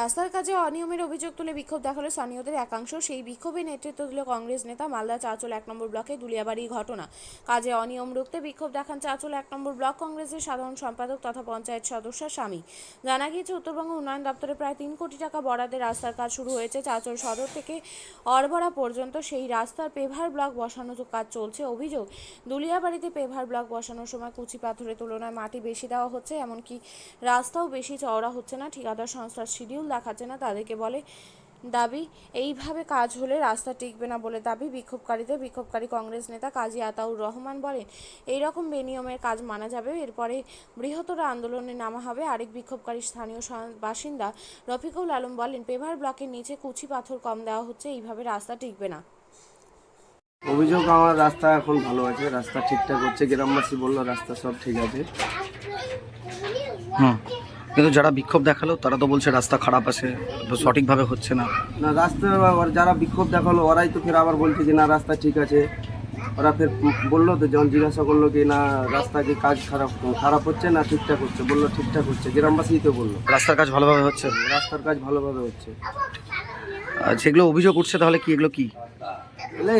রাস্তার কাজে অনিয়মের অভিযোগ তুলে বিক্ষোভ দেখাল স্থানীয়দের একাংশ। সেই বিক্ষোভে নেতৃত্ব দিল কংগ্রেস নেতা মালদা চাঁচল এক নম্বর ব্লকে দুলিয়াবাড়ি ঘটনা। কাজে অনিয়ম রুখতে বিক্ষোভ দেখান চাঁচল এক নম্বর ব্লক কংগ্রেসের সাধারণ সম্পাদক তথা পঞ্চায়েত সদস্য স্বামী। জানা গিয়েছে, উত্তরবঙ্গ উন্নয়ন দপ্তরে প্রায় তিন কোটি টাকা বরাদ্দে রাস্তার কাজ শুরু হয়েছে চাঁচল সদর থেকে অরবরা পর্যন্ত। সেই রাস্তার পেভার ব্লক বসানোর কাজ চলছে, অভিযোগ। দুলিয়াবাড়িতে পেভার ব্লক বসানোর সময় কুচি পাথরের তুলনায় মাটি বেশি দেওয়া হচ্ছে, এমনকি রাস্তাও বেশি চওড়া হচ্ছে না। ঠিকাদার সংস্থার শিডিউল দেখাচ্ছে না তাদেরকে বলে দাবি এইভাবে কাজ হলে রাস্তা টিকবে না বলে দাবি বিক্ষোভকারীদের। বিক্ষোভকারী কংগ্রেস নেতা কাজী আতাউর রহমান বলেন এই রকম বেনিয়মের কাজ মানা যাবে। এরপরে বৃহত্তর আন্দোলনে নামা হবে। আরেক বিক্ষোভকারী স্থানীয় বাসিন্দা রফিকুল আলম বলেন পেভার ব্লকের নিচে কুচি পাথর কম দেওয়া হচ্ছে এইভাবে রাস্তা টিকবে না। অভিযোগ আমার রাস্তা এখন ভালো আছে রাস্তা ঠিকঠাক হচ্ছে। গ্রামবাসী বলল রাস্তা সব ঠিক আছে। হুম কিন্তু যারা বিক্ষোভ দেখাল তারা তো বলছে রাস্তা খারাপ আছে তো সঠিকভাবে হচ্ছে না। না রাস্তা যারা বিক্ষোভ দেখাল ওরাই তো ফের আবার বলছে যে না রাস্তা ঠিক আছে। ওরা ফের বলল তো যখন জিজ্ঞাসা করল কি না রাস্তা কি কাজ খারাপ খারাপ হচ্ছে না ঠিকঠাক হচ্ছে? বলল ঠিকঠাক হচ্ছে। গ্রামবাসী তো বলল। রাস্তার কাজ ভালোভাবে হচ্ছে? রাস্তার কাজ ভালোভাবে হচ্ছে। আর যেগুলো অভিযোগ উঠছে তাহলে কি? এগুলো কি?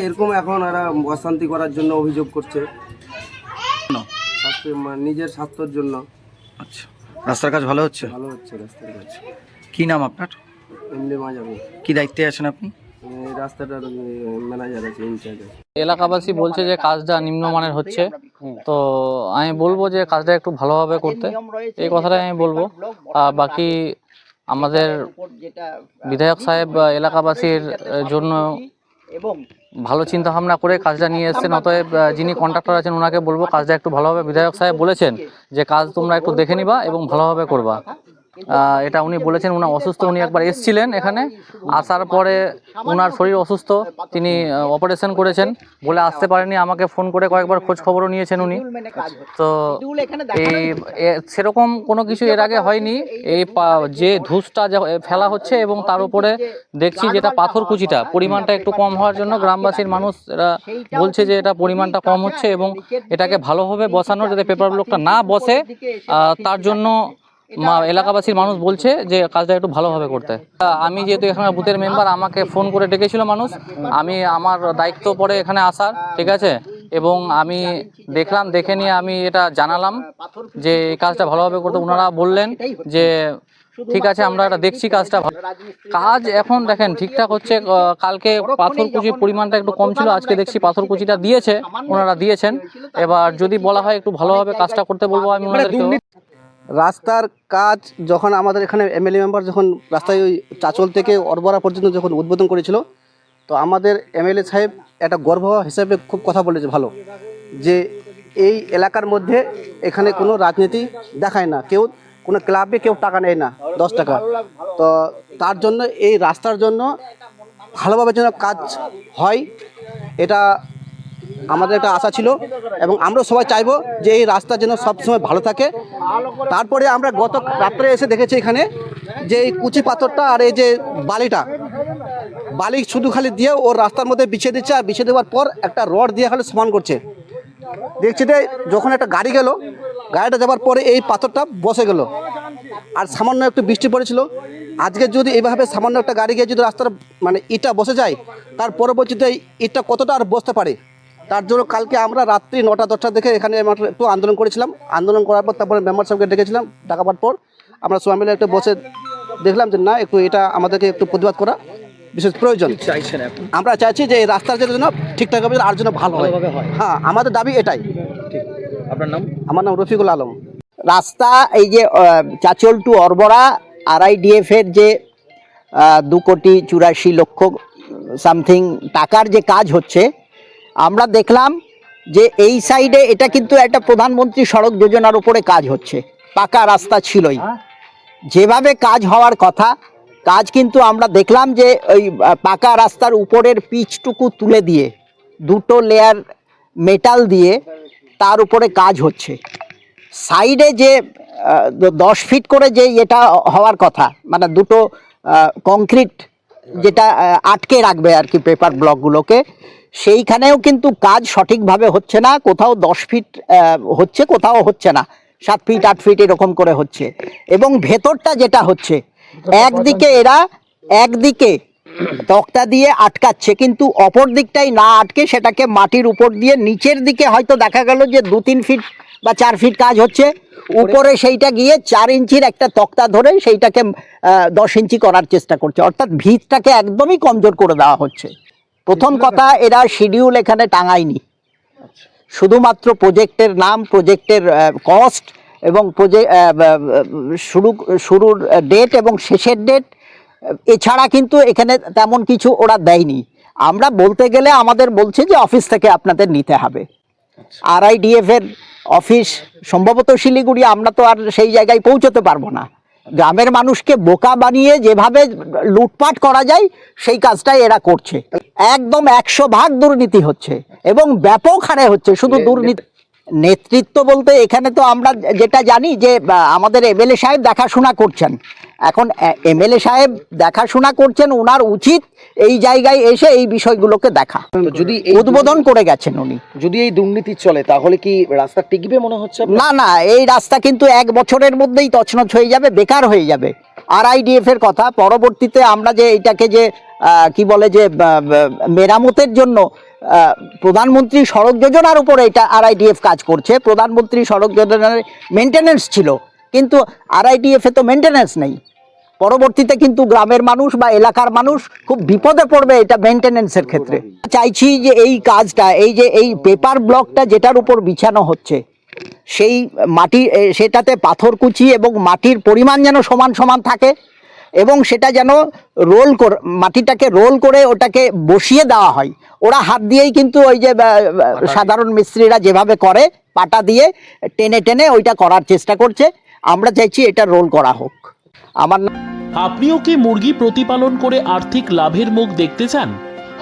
এরকম এখন এরা অশান্তি করার জন্য অভিযোগ করছে। নিজের স্বাস্থ্যের জন্য। আচ্ছা। রাস্তার কাজ ভালো হচ্ছে? ভালো হচ্ছে রাস্তার কাজ। কি নাম আপনার? এমনি মাজাবো কি দায়িত্বে আছেন আপনি? রাস্তাটার ম্যানেজার আছে ইনচার্জ আছে। এলাকাবাসী বলছে যে কাজটা নিম্নমানের হচ্ছে। তো আমি বলব যে কাজটা একটু ভালোভাবে করতে। এই কথাটাই আমি বলব। আর বাকি আমাদের বিধায়ক সাহেব এলাকাবাসীর আহ, জন্য ভালো চিন্তা ভাবনা করে কাজটা নিয়ে এসছেন, অতএব যিনি কন্ট্রাক্টর আছেন ওনাকে বলব কাজটা একটু ভালোভাবে। বিধায়ক সাহেব বলেছেন যে, কাজ তোমরা একটু দেখে নিবা এবং ভালোভাবে করবা। এটা উনি বলেছেন উনি অসুস্থ, উনি একবার এসেছিলেন এখানে। আসার পরে ওনার শরীর অসুস্থ, তিনি অপারেশন করেছেন। বলে আসতে পারেনি আমাকে ফোন করে কয়েকবার খোঁজ খবরও নিয়েছেন উনি। তো এই সেরকম কোনো কিছু এর আগে হয়নি। এই যে ধূসটা ফেলা হচ্ছে এবং তার উপরে দেখছি যেটা পাথর কুচিটা, পরিমাণটা একটু কম হওয়ার জন্য গ্রামবাসীর মানুষ এরা বলছে যে এটা পরিমাণটা কম হচ্ছে এবং এটাকে ভালোভাবে বসানোর যাতে পেপার ব্লকটা না বসে তার জন্য এলাকাবাসীর মানুষ বলছে যে কাজটা একটু ভালোভাবে করতে। আমি যেহেতু এখানে বুথের মেম্বার আমাকে ফোন করে ডেকেছিল মানুষ। আমি আমার দায়িত্ব পরে এখানে আসার ঠিক আছে? এবং আমি দেখলাম দেখে নিয়ে আমি এটা জানালাম যে এই কাজটা ভালোভাবে করতে। ওনারা বললেন যে ঠিক আছে আমরা এটা দেখছি কাজটা ভালো। কাজ এখন দেখেন ঠিকঠাক হচ্ছে। কালকে পাথর কুচির পরিমাণটা একটু কম ছিল আজকে দেখছি পাথর কুচিটা দিয়েছে ওনারা দিয়েছেন। এবার যদি বলা হয় একটু ভালোভাবে কাজটা করতে বলব আমি ওনাদেরকে রাস্তার কাজ যখন আমাদের এখানে এমএলএ মেম্বার যখন রাস্তায় ওই চাচল থেকে অরবরা পর্যন্ত যখন উদ্বোধন করেছিল, তো আমাদের এমএলএ সাহেব একটা গর্ব হিসেবে খুব কথা বলেছে ভালো, যে এই এলাকার মধ্যে এখানে কোনো রাজনীতি দেখায় না, কেউ কোনো ক্লাবে কেউ টাকা নেয় না, দশ টাকা। তো তার জন্য, এই রাস্তার জন্য ভালোভাবে যেন কাজ হয়, এটা আমাদের একটা আশা ছিল এবং আমরা সবাই চাইব যে এই রাস্তা যেন সবসময় ভালো থাকে। তারপরে আমরা গত রাত্রে এসে দেখেছি এখানে যে এই কুচি পাথরটা আর এই যে বালিটা, বালি শুধু খালি দিয়ে ওর রাস্তার মধ্যে বিছিয়ে দিচ্ছে আর বিছিয়ে দেওয়ার পর একটা রড দিয়ে খালি সমান করছে। দেখছি যে যখন একটা গাড়ি গেল, গাড়িটা যাওয়ার পরে এই পাথরটা বসে গেল। আর সামান্য একটু বৃষ্টি পড়েছিল। আজকে যদি এইভাবে সামান্য একটা গাড়ি গিয়ে যদি রাস্তার মানে ইটটা বসে যায়, তার পরবর্তীতে ইটটা কতটা আর বসতে পারে? তার জন্য কালকে আমরা রাত্রি নটা দশটা দেখে এখানে একটু আন্দোলন করেছিলাম। আন্দোলন করার পর তারপরে মেম্বার সাহেবকে ডেকেছিলাম ডাকাবার পর। আমরা সবাই মিলে একটু বসে দেখলাম যে না একটু এটা আমাদেরকে একটু প্রতিবাদ করা বিশেষ প্রয়োজন। চাইছেন আমরা চাইছি যে এই রাস্তার জন্য ঠিকঠাকভাবে আর জন্য ভালো হয়। হ্যাঁ। আমাদের দাবি এটাই। আপনার নাম? আমার নাম রফিকুল আলম। রাস্তা এই যে চাচল টু অরবরা আরআইডিএফ এর যে দু কোটি চুরাশি লক্ষ সামথিং টাকার যে কাজ হচ্ছে আমরা দেখলাম যে এই সাইডে এটা কিন্তু একটা প্রধানমন্ত্রী সড়ক যোজনার উপরে কাজ হচ্ছে। পাকা রাস্তা ছিলই। যেভাবে কাজ হওয়ার কথা কাজ কিন্তু আমরা দেখলাম যে ওই পাকা রাস্তার উপরের পিচটুকু তুলে দিয়ে দুটো লেয়ার মেটাল দিয়ে তার উপরে কাজ হচ্ছে। সাইডে যে দশ ফিট করে যে এটা হওয়ার কথা মানে দুটো কংক্রিট যেটা আটকে রাখবে আর কি পেপার ব্লকগুলোকে সেইখানেও কিন্তু কাজ সঠিকভাবে হচ্ছে না কোথাও দশ ফিট হচ্ছে কোথাও হচ্ছে না। সাত ফিট আট ফিট এরকম করে হচ্ছে। এবং ভেতরটা যেটা হচ্ছে একদিকে এরা একদিকে তক্তা দিয়ে আটকাচ্ছে কিন্তু অপর দিকটাই না আটকে সেটাকে মাটির উপর দিয়ে নিচের দিকে হয়তো দেখা গেল যে দু তিন ফিট বা চার ফিট কাজ হচ্ছে। উপরে সেইটা গিয়ে চার ইঞ্চির একটা তক্তা ধরে সেইটাকে দশ ইঞ্চি করার চেষ্টা করছে। অর্থাৎ ভিতটাকে একদমই কমজোর করে দেওয়া হচ্ছে। প্রথম কথা এরা শিডিউল এখানে টাঙায়নি। শুধুমাত্র প্রজেক্টের নাম প্রজেক্টের কস্ট এবং প্রজেক্ট শুরু শুরুর ডেট এবং শেষের ডেট এছাড়া কিন্তু এখানে তেমন কিছু ওরা দেয়নি। আমরা বলতে গেলে আমাদের বলছে যে অফিস থেকে আপনাদের নিতে হবে। আরআইডিএফ এর অফিস সম্ভবত শিলিগুড়ি আমরা তো আর সেই জায়গায় পৌঁছতে পারব না। গ্রামের মানুষকে বোকা বানিয়ে যেভাবে লুটপাট করা যায় সেই কাজটাই এরা করছে। একদম একশো ভাগ দুর্নীতি হচ্ছে এবং ব্যাপক হারে হচ্ছে শুধু দুর্নীতি নেতৃত্ব বলতে এখানে তো আমরা যেটা জানি যে আমাদের এমএলএ সাহেব দেখাশোনা করছেন। এখন এমএলএ সাহেব দেখাশোনা করছেন ওনার উচিত এই জায়গায় এসে এই বিষয়গুলোকে দেখা। যদি উদ্বোধন করে গেছেন উনি। যদি এই দুর্নীতি চলে তাহলে কি রাস্তা টিকবে মনে হচ্ছে না না এই রাস্তা কিন্তু এক বছরের মধ্যেই তছনছ হয়ে যাবে বেকার হয়ে যাবে। আর আইডিএফ এর কথা পরবর্তীতে আমরা যে এটাকে যে আহ, কি বলে যে মেরামতের জন্য প্রধানমন্ত্রী সড়ক যোজনার উপরে এটা আরআইডিএফ কাজ করছে। প্রধানমন্ত্রী সড়ক যোজনার মেনটেনেন্স ছিল, কিন্তু আরআইডিএফ তো মেনটেনেন্স নেই। পরবর্তীতে কিন্তু গ্রামের মানুষ বা এলাকার মানুষ খুব বিপদে পড়বে এটা মেনটেনেন্সের ক্ষেত্রে। চাইছি যে এই কাজটা, এই যে এই পেপার ব্লকটা যেটার উপর বিছানো হচ্ছে, সেই মাটি সেটাতে পাথর কুচি এবং মাটির পরিমাণ যেন সমান সমান থাকে এবং সেটা যেন রোল করে মাটিটাকে রোল করে ওটাকে বসিয়ে দেওয়া হয়। ওরা হাত দিয়েই কিন্তু ওই যে সাধারণ মিস্ত্রিরা যেভাবে করে পাটা দিয়ে টেনে টেনে ওইটা করার চেষ্টা করছে। আমরা চাইছি এটা রোল করা হোক। আমার নাম আপনিও কি মুরগি প্রতিপালন করে আর্থিক লাভের মুখ দেখতে চান?